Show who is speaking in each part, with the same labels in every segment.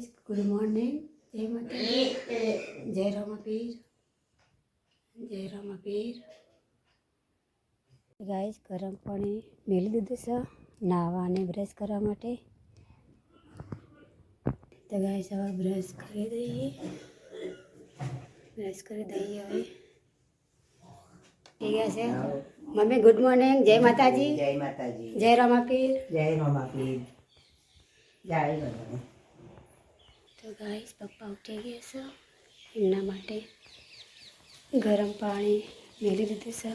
Speaker 1: Guys good morning જય માતા જય રામાપીર જય રામાપીર ગાઈસ ગરમ પાણી મેળી દીધું છે નાહવા અને બ્રશ કરવા માટે. તો ગાઈસ હવે બ્રશ કરી દઈએ. બ્રશ કરી દઈએ હવે. ઠીક છે? મમ્મી ગુડ મોર્નિંગ જય માતાજી
Speaker 2: જય માતાજી
Speaker 1: જય રામાપીર
Speaker 2: જય રમાપીર જય બધા
Speaker 1: તો ગાઈસ, પપ્પા ઉઠી ગયા છે. એમના માટે ગરમ પાણી મેળવી દીધું છે.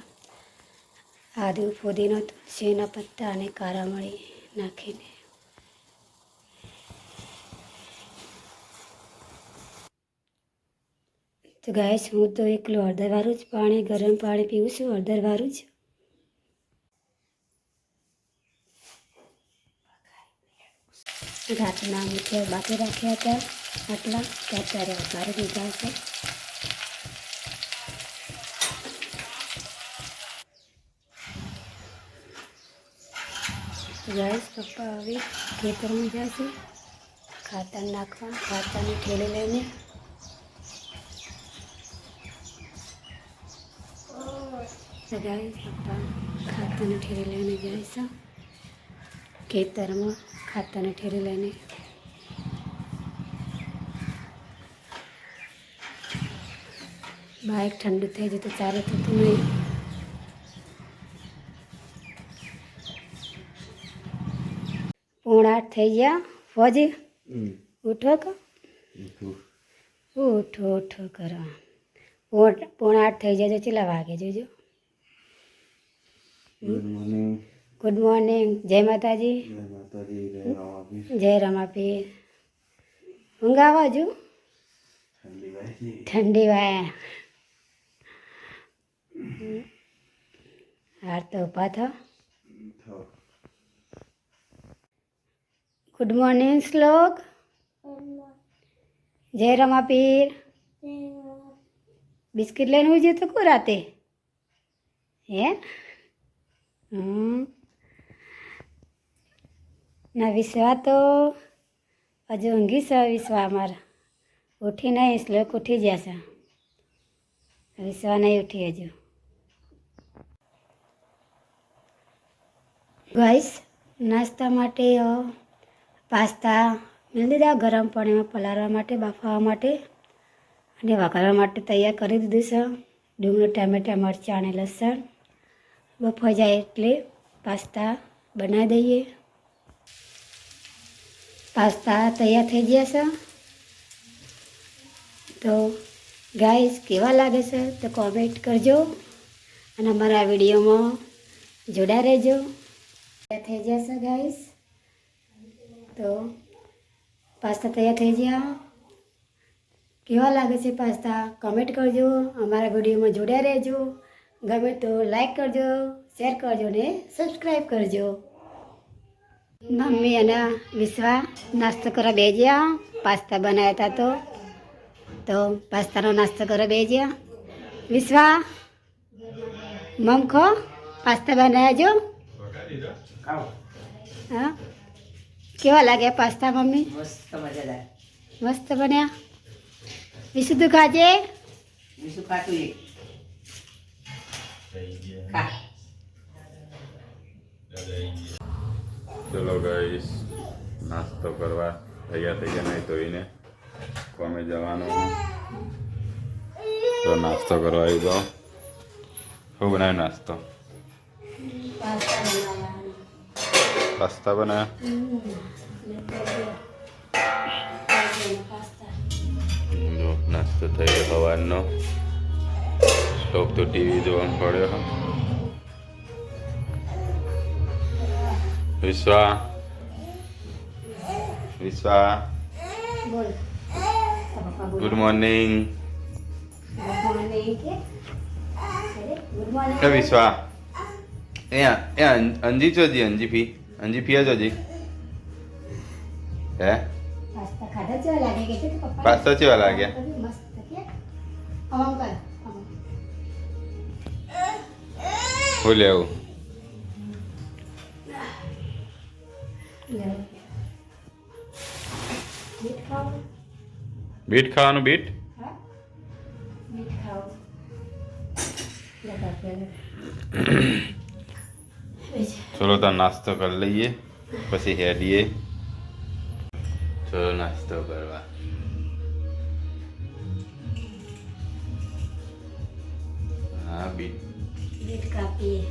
Speaker 1: આદુ, ફુદીનો, તુલસીના પત્તા અને કાળા મળી નાખીને. તો ગાઈસ, હું તો એકલું હળદરવાળું જ પાણી, ગરમ પાણી પીવું છું હળદરવાળું જ. રાતના મુખ્ય બાકી રાખ્યા હતા. આટલા કે અત્યારે વધારે દીધા છે. ગેસ પપ્પા હવે ખેતરમાં જશે ખાતર નાખવા ખાતરની ઠેલી લઈને. ગાઈસ, પપ્પા ખાતરની ઠેલી લઈને જાય છે. ખેતરમાં ખાતરને ઠેરી લઈને બાઇક ઠંડુ થઈ જતું ચાલુ થતું નહીં પોણા આઠ થઈ ગયા ફોજી ઉઠો કે ઉઠો ઉઠો કરો પોણ આઠ થઈ જાય કેટલા વાગે જોજો
Speaker 3: ગુડ મોર્નિંગ
Speaker 1: જય માતાજી
Speaker 3: જય
Speaker 1: રમાપી ઊંઘ આવા જો.
Speaker 3: ઠંડી વાય
Speaker 1: હાર તો ઊભા થો. ગુડ મોર્નિંગ શ્લોક. જય રમાપીર બિસ્કિટ લઈને ઉજે તો કો રાતે? હે? હમ. ના વિશ્વા તો હજુ ઊંઘી છે વિશ્વા અમારા. ઉઠી નહીં, શ્લોક ઉઠી ગયા છે. વિશ્વા નહીં ઉઠી હજુ. ગાઈસ, નાસ્તા માટે પાસ્તા મેં દીધા ગરમ પાણીમાં પલાળવા માટે, બાફવા માટે અને વઘારવા માટે તૈયાર કરી દીધું છે. ડુંગળી, ટામેટા, મરચાં અને લસણ. બફાઈ જાય એટલે પાસ્તા બનાવી દઈએ. પાસ્તા તૈયાર થઈ ગયા છે. તો ગાઈસ, કેવા લાગે છે તો કોમેન્ટ કરજો અને અમારા વિડીયોમાં જોડા રહેજો. તૈયાર થઈ ગયા છે ગાઈસ. તો પાસ્તા તૈયાર થઈ ગયા. કેવા લાગે છે પાસ્તા કોમેન્ટ કરજો. અમારા વિડીયોમાં જોડ્યા રહેજો. ગમે તો લાઈક કરજો શેર કરજો ને સબસ્ક્રાઈબ કરજો. મમ્મી અને વિશ્વા નાસ્તો કરવા બે ગયા પાસ્તા બનાવ્યા હતા તો. તો પાસ્તાનો નાસ્તો કરવા બે ગયા વિશ્વા મમ ખો પાસ્તા બનાવ્યા જો હા? કેવા લાગ્યા પાસ્તા મમ્મી?
Speaker 2: મસ્ત
Speaker 1: બન્યા? વિશુદ્ધ ખાજે?
Speaker 2: ખાતું ખા.
Speaker 3: ચલો ગઈશ નાસ્તો કરવા તૈયાર થઈ ગયા, નહીં ધોઈને કોમે જવાનું. તો નાસ્તો કરવા આવી જાઓ. શું બનાવ્યો નાસ્તો?
Speaker 1: પાસ્તા બનાવ્યા?
Speaker 3: નાસ્તો થઈ ગયો સવારનો સ્ટોક તો ટીવી જોવાનું પડ્યો. વિશ્વા. વિશ્વા. Good morning Vishwa? એ એ અંજી ચોજી અંજી ફી અંજી ફી જોજી. હે?
Speaker 1: પાસ્તા કેવા
Speaker 3: લાગ્યા. હું લેવું બીટ ખાવાનું બીટ ચલો તો નાસ્તો કરી લઈએ પછી હેડીએ. ચલો નાસ્તો કરવા. હા બીટ
Speaker 1: બીટ કાપીએ.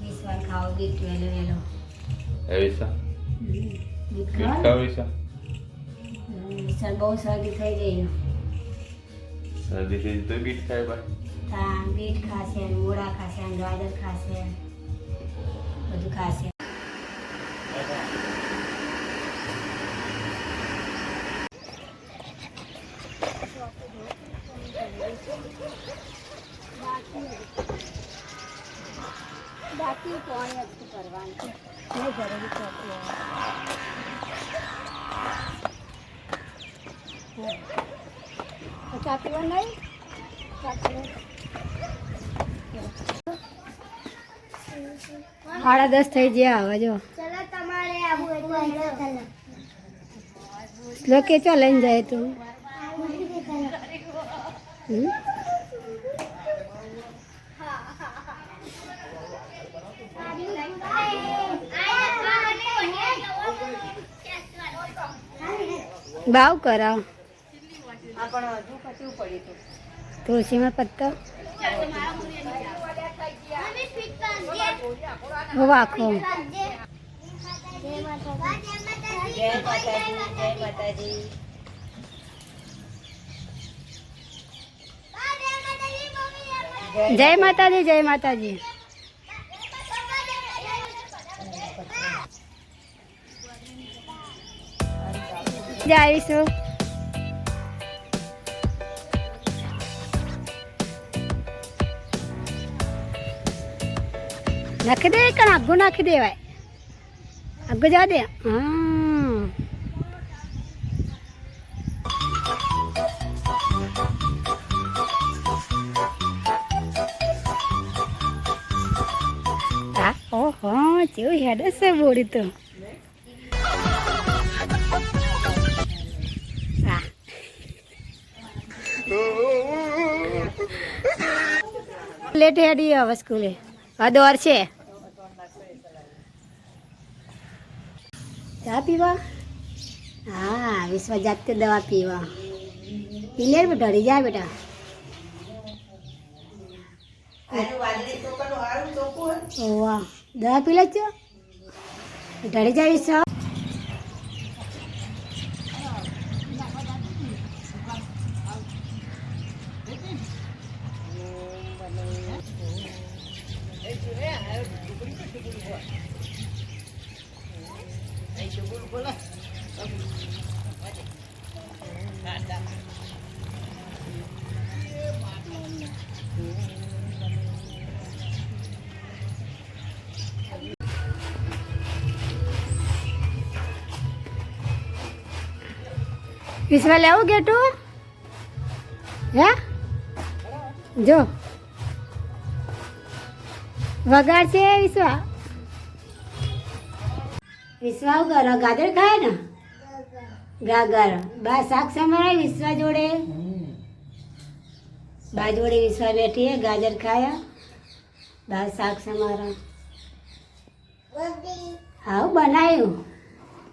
Speaker 1: વિશ્વાસ ખાઓ બીટ વહેલો વહેલો બીટ ખાઓ
Speaker 3: ખાવી છે
Speaker 1: વિશ્વાસ બહુ શરદી થઈ ગઈ
Speaker 3: શરદી થઈ તો બીટ ખાય ભાઈ
Speaker 1: હા બીટ ખાશે મૂળા ખાશે ગાજર ખાશે બધું ખાશે બાકી કોણ વસ્તુ કરવાનું છે નહીં જરૂરી થતું ચા પીવા નહીં સાડા દસ થઈ ગયા હવે જો. લોકો ચો લઈને જાય તું. હમ? ભાવ કરાવ તુલસીમાં પત્તા? વાખો.
Speaker 2: જય માતાજી જય માતાજી.
Speaker 1: આવીશું નાખી દે કણ આગું નાખી દેવાય આગું જવા દે હા ઓહો જેવું હેડે છે બોડી તો લેટ હેડી આવે સ્કૂલે. અદવાર છે. ચા પીવા? હા વિશ્વ જાતે દવા પીવા. પી લે બેટા ઢળી જાય બેટા. દવા પી છો ઢળી જાય વિશ્વ. વિશ્વ લેવું ગેટુ. હે? જો. વગાડ છે વિશ્વા વિશ્વા આવું ગાજર ખાય ને? ગાગર બા શાક સમારાય વિશ્વા જોડે. બા જોડે વિશ્વા બેઠી હે ગાજર ખાયા. બા શાક સમારા. હા બનાવ્યું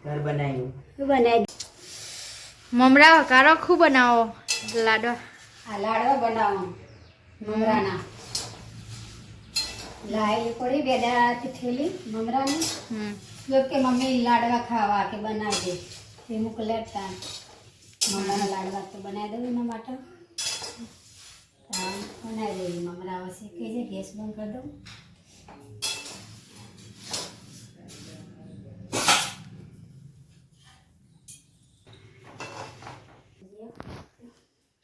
Speaker 2: ઘર બનાવ્યું
Speaker 1: શું બનાવ્યું
Speaker 4: મમરા વકારો ખૂબ બનાવો. લાડવા
Speaker 1: આ લાડવા બનાવો. મમરાના. લાઈ પડી બે દાડાથી થેલી મમરાની.
Speaker 4: હમ.
Speaker 1: લોક કે મમ્મી લાડવા ખાવા કે બનાવી દે એ મોકલ્યા મમરાના લાડવા તો બનાવી દઉં એના માટે. બનાવી દઈએ મમરા આવશે શીખી છે ગેસ બંધ કરી દઉં.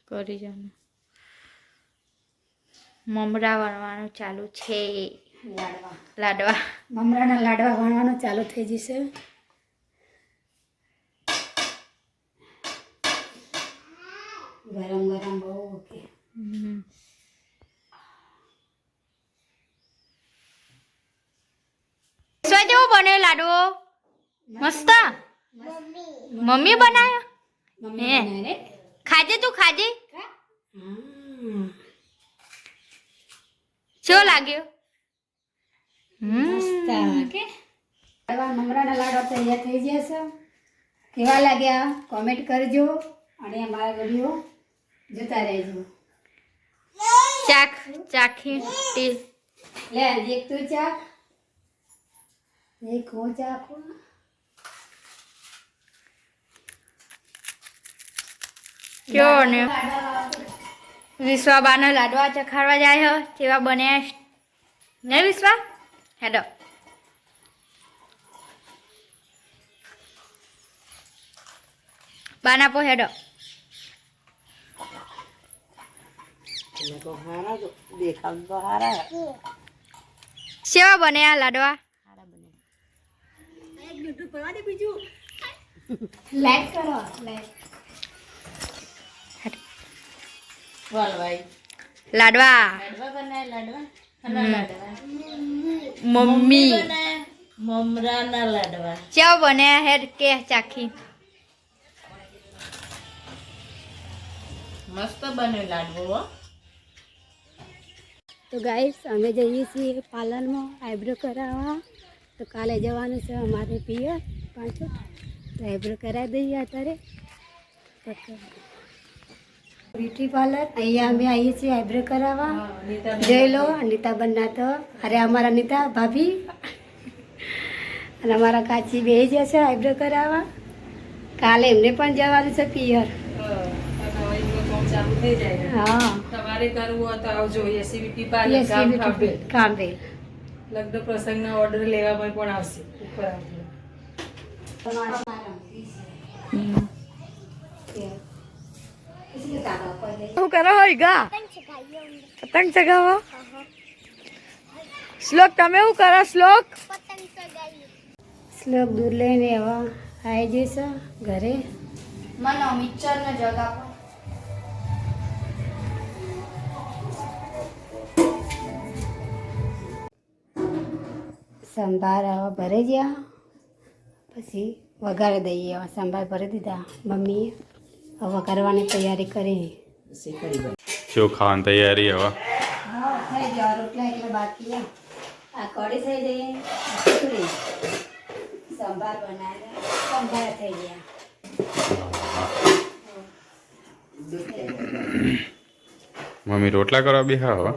Speaker 4: કરી જવાનું મમરા વણવાનું ચાલુ છે.
Speaker 1: લાડવા.
Speaker 4: લાડવા.
Speaker 1: મમરાના લાડવા વણવાનું ચાલુ થઈ જશે. ગરમ ગરમ બહુ ઓકે.
Speaker 4: હમ. શું જેવો બને લાડવો? મસ્ત મમ્મી બનાવ્યો હે.
Speaker 1: બનાવે રે
Speaker 4: ખાજે તું ખાજે
Speaker 1: હા
Speaker 4: કેવો લાગ્યો
Speaker 1: મસ્ત
Speaker 4: હમ
Speaker 1: કે આવા મમરાના લાડવા તૈયાર થઈ જશે કેવા લાગ્યા કોમેન્ટ કરજો અને અમારા વીડિયો જોતા રહેજો
Speaker 4: ચાખ ચાખી ટી
Speaker 1: લે એક તું ચાખ એક હું ચાખું
Speaker 4: કેવો ને? વિશ્વાબાનો લાડવા ચખાડવા જાય હો કેવા બન્યા છે? ને વિશ્વા? હેડો. બાના પો હેડો. કેવા બન્યા લાડવા?
Speaker 1: લાઈક કરો લાઈક
Speaker 4: લાડવા. મમ્મી.
Speaker 2: મમરાના લાડવા.
Speaker 4: કેવા બન્યા હેડ કે ચાખી.
Speaker 2: મસ્ત બને લાડવો
Speaker 1: તો ગાઈસ અમે જઈએ છીએ પાર્લરમાં આઈબ્રો કરાવવા. તો કાલે જવાનું છે અમારે પિયર પાછું તો આઈબ્રો કરાવી દઈએ અત્યારે. Beauty parlour. અહીંયા અમે આવીએ છીએ આઈબ્રો કરાવવા. જોઈ લો અનિતા બન્ના તો. અરે અમારા નીતા ભાભી. અને અમારા કાચી બે જશે આઈબ્રો કરાવવા. કાલે એમને પણ જવાનું છે પિયર. હા.
Speaker 5: તમારે કરવું હોય તો આવજો એસીવીટી પાર્લર.
Speaker 1: કાંબેલ
Speaker 5: લગ્ન પ્રસંગના ઓર્ડર લેવામાં પણ આવશે. ઉપર આવજો.
Speaker 4: શું કરો હોય ગા? પતંગ ચગાવો. શ્લોક તમે શું કરો શ્લોક?
Speaker 1: શ્લોક દૂર લઈને આવા. આવી જઈશ ઘરે?
Speaker 4: મને મિક્સર ને જગા
Speaker 1: સંભાર આવા ભરી ગયા પછી વઘારે દઈએ આવા. સંભાર ભરી દીધા. મમ્મીએ. હવે વઘારવાની તૈયારી કરી
Speaker 3: શું ખાવાની તૈયારી હવે
Speaker 1: હા થઈ ગયા રોટલા એટલે બાકી આ. આ કઢી થઈ જઈએ ખીચડી સંભાર બનાવ્યા સંભાર થઈ ગયા
Speaker 3: મમ્મી રોટલા કરવા બેહા હવે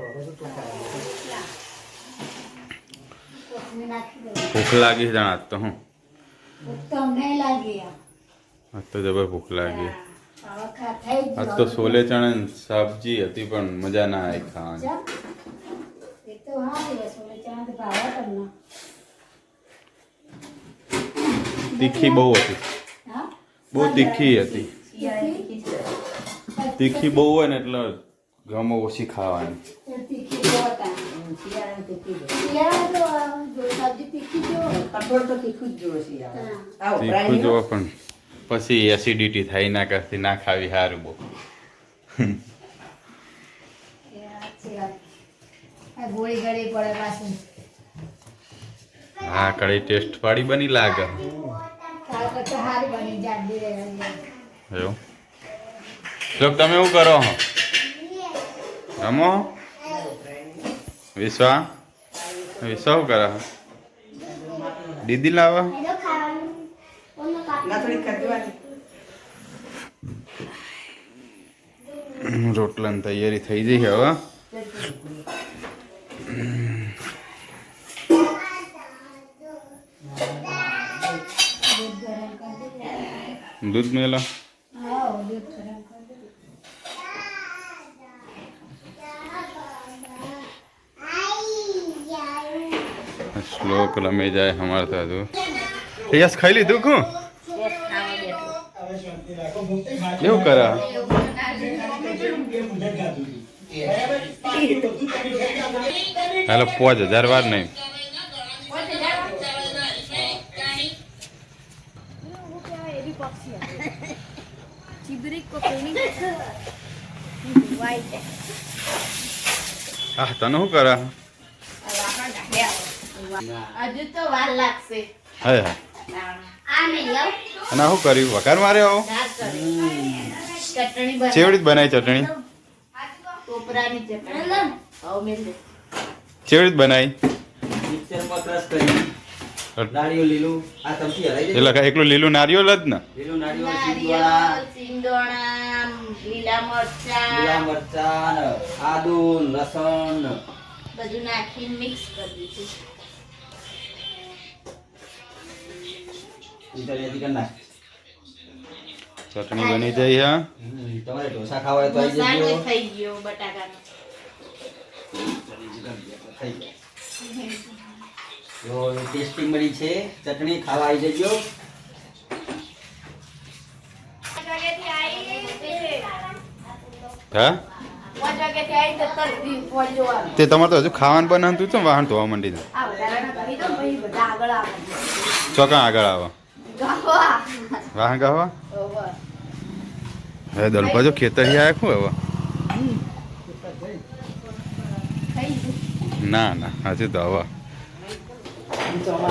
Speaker 1: કોથમીર નાખી દઉં
Speaker 3: ભૂખ લાગી છે જાણ આજ તો હું
Speaker 1: ભૂખ તો અમને લાગી આ.
Speaker 3: આજ તો જબર ભૂખ લાગી
Speaker 1: હવે ખા થઈ
Speaker 3: આજ તો સોલે ચણા સબ્જી હતી પણ મજા ના આવી ખાવાની. તીખી બહુ હતી. બહુ તીખી હતી. તીખી? બહુ હોય ને એટલે ગમો ઓછી ખાવાની.
Speaker 1: તીખી બહુ હતા. શિયાળા તો આ જો સબ્જી તીખી જો
Speaker 2: કઠોળ તો તીખું જ જોવે છે યાર.
Speaker 1: હા.
Speaker 2: આવો,
Speaker 3: તીખું
Speaker 2: પ્રાણીઓ.
Speaker 3: જો પણ પછી એસિડિટી થાય ના કરતી ના ખાવી સારું બહુ. હા કઢી ટેસ્ટ વાળી બની લાગે. એવું? લોક તમે એવું કરો. રમો વિશ્વા? વિશ્વા શું કરે? દીદી લાવા. રોટલાની તૈયારી થઈ ગઈ હવે. દૂધ મેલા. શ્લોક રમે જાય અમારે સાધુ યસ ખાઈ લીધું કું એવું કરે? હાલો પાંચ હજાર વાર નહીં. હા તને શું કરે?
Speaker 2: આજે તો વાર લાગશે
Speaker 3: હા હા અને શું કર્યું? વઘાર માર્યો
Speaker 2: ચટણી
Speaker 3: ચેવડી જ બનાવી ચટણી? ચેવડી જ બનાવી.
Speaker 6: મિક્સરમાં ક્રશ કરી. નાળિયેર લીલું. આ ચમચી હલાવી દેજો.
Speaker 3: એટલે એકલું લીલું નારિયેળ જ ને.
Speaker 6: આદુ લસણ.
Speaker 2: બધું નાખીને મિક્સ કરી દીધું.
Speaker 3: ચટણી બની જઈ હા?
Speaker 6: તમારે ઢોસા ખાવા હોય તો આવી જજો.
Speaker 2: થઈ ગયો બટાકાનો.
Speaker 6: જો ટેસ્ટી મળી છે. ચટણી ખાવા આવી જજો.
Speaker 3: હા? તે તમારે તો હજુ ખાવાનું બનાવતું છે ને વાહન ધોવા માંડી ચોકા આગળ આવો. વાહન ગાવા હવે દલપા જો ખેતર આવ્યા શું હવે ના ના હજુ તો હવે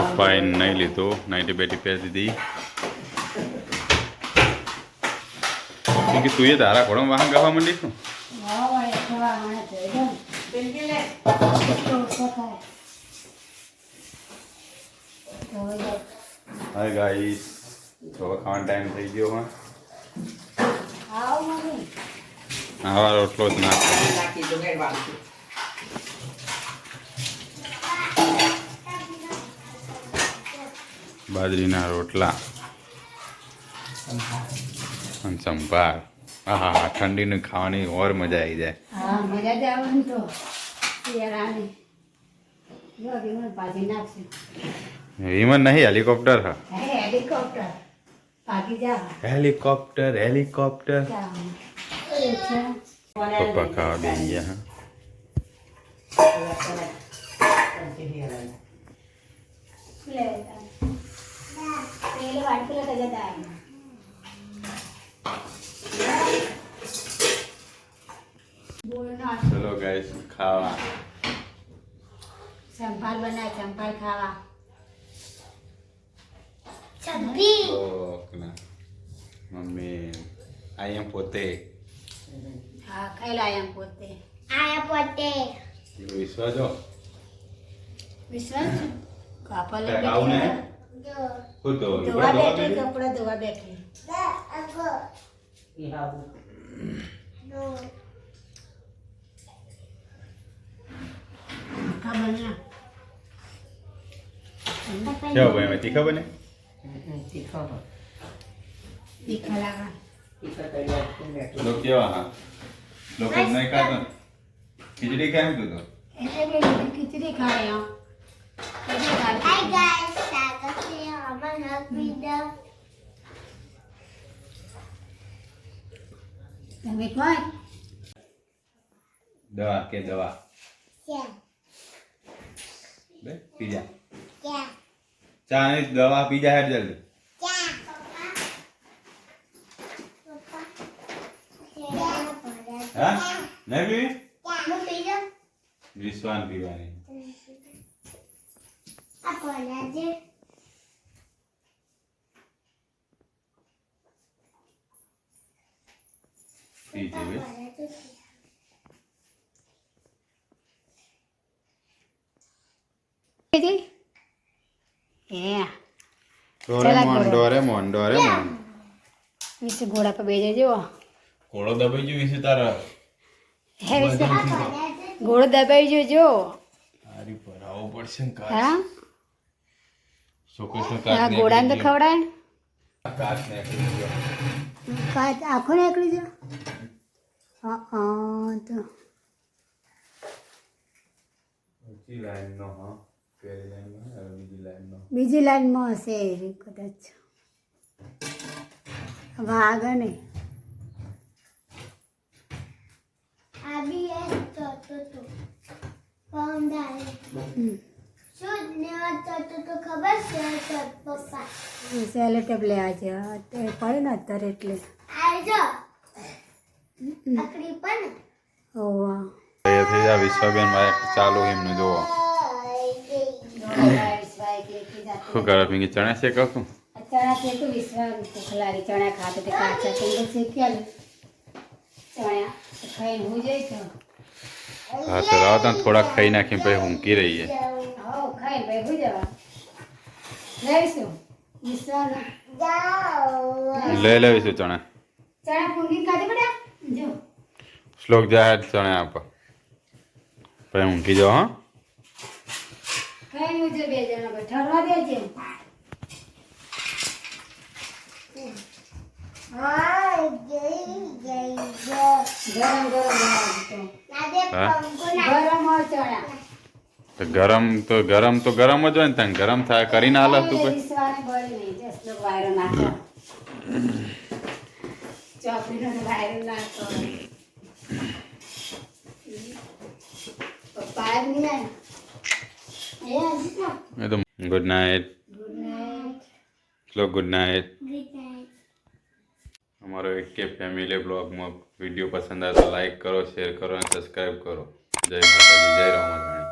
Speaker 3: પપ્પાએ નહીં લીધો નાઇન્ટી બેટી પહેરી દીધી કેમ કે તું એ તારા ઘોડો વાહન ગાવા માંડી છું હાય ગાઈસ તો ખાવાનો ટાઈમ થઈ ગયો હા. આવા રોટલો જ નાખો બાજરીના રોટલા. અને આહા હા ઠંડીને ખાવાની ઓર મજા આવી જાય.
Speaker 1: હા, મજા જ તો. શિયાળાની. નાખશે.
Speaker 3: વિમાન નહીં હેલિકોપ્ટર હા.
Speaker 1: હેલિકોપ્ટર. ભાગી જા
Speaker 3: હેલિકોપ્ટર હેલિકોપ્ટર. પપ્પા ખાવા દે ગયા હા. ચલો ગાઈસ ખાવા.
Speaker 1: બનાય સંભાર ખાવા.
Speaker 3: મમ્મી આઈ એમ પોતે
Speaker 1: હા ખાઈ લાય એમ પોતે
Speaker 3: વિશ્વાસ જો
Speaker 1: વિશ્વાસ કાપા લઈ
Speaker 3: આવું ને શું તો
Speaker 1: ધોવા બેઠી કપડા ધોવા બેઠી ખબર ના
Speaker 3: કેવો ભાઈ તીખા બને
Speaker 1: તીખા લાગા
Speaker 3: લોકો કેવા હા લોકો જ નહીં ખાતો ને. ખીચડી કેમ તું તો
Speaker 1: એટલે બે લીધી ખીચડી ખાય એમ. ખીચડી ખાય. તમે કોણ
Speaker 3: દવા કે દવા બે પીજા ચા નહીં દવા પીજા હેડ જલ્દી. હા? નહીં પીવી? વિશ્વાન પીવાની પીજે બે
Speaker 1: હે
Speaker 3: ડોરેમોન ડોરેમોન ડોરેમોન
Speaker 1: વિશે ઘોડા પર બેજે જો
Speaker 3: ઘોડો દબાઈ જો વિશે તારા.
Speaker 1: હે વિશે ઘોડો દબાઈ જો જો.
Speaker 3: તારી પર આવો પડશે ને કાચ.
Speaker 1: હા?
Speaker 3: શોકેશનો
Speaker 1: આ
Speaker 3: કાચ
Speaker 1: ઘોડાને તો ખવડાય.
Speaker 3: કાચ ને
Speaker 1: કાચ આખો નીકળી જો હા હા તો.
Speaker 3: લાઈન નો હા. બીજી
Speaker 1: લાઈનમાં હશે એ કદાચ. વાઘ ને. સેલો ટેપ લે આજે. પડે ને અત્યારે એટલે. ઓવા
Speaker 3: એ થઈ જા વિશ્વબેન ચાલુ એમનું જોવો શું કરો? પિંકી ચણા શેકો છું?
Speaker 1: ચણા શેકું વિશ્વાસ ભૂખ લાગી ચણા ખાતે તે કાચા કેમ શેક્યા ને. ચણા તો ખાઈને હું જઈ તો
Speaker 3: હા તો લાવો તમે થોડાક ખાઈ નાખીને પછી ઊંઘી રહીએ.
Speaker 1: હો ખાઈને ભાઈ હું જવા? લઈશું. વિશ્વાસ
Speaker 3: લઈ લેવીશું ચણા.
Speaker 1: ચણા પૂંગી ખાધી બેટા જો.
Speaker 3: શ્લોક જાહેર ચણા આપો. પછી ઊંઘી જાઓ હા.
Speaker 1: ખાઈને મુજબ બે જણા ભાઈ ઠરવા દેજે ગરમ
Speaker 3: તો ગરમ તો ગરમ તો ગરમ જ હોય ને તને ગરમ થાય કરીને હાલ તું પછી
Speaker 1: વિશ્વાને બળી નહીં જસ લોકો વાયરો નાખો ચોપડીનો તો વાયરો નાખો પપ્પા જ નહીં આયા. એ હજી તો.
Speaker 3: એ તો good night
Speaker 1: Good night.
Speaker 3: Good night અમારો એક કે ફેમિલી બ્લોગમાં વીડિયો પસંદ આવે તો લાઈક કરો શેર કરો અને સબસ્ક્રાઈબ કરો. જય માતાજી જય રામાધણી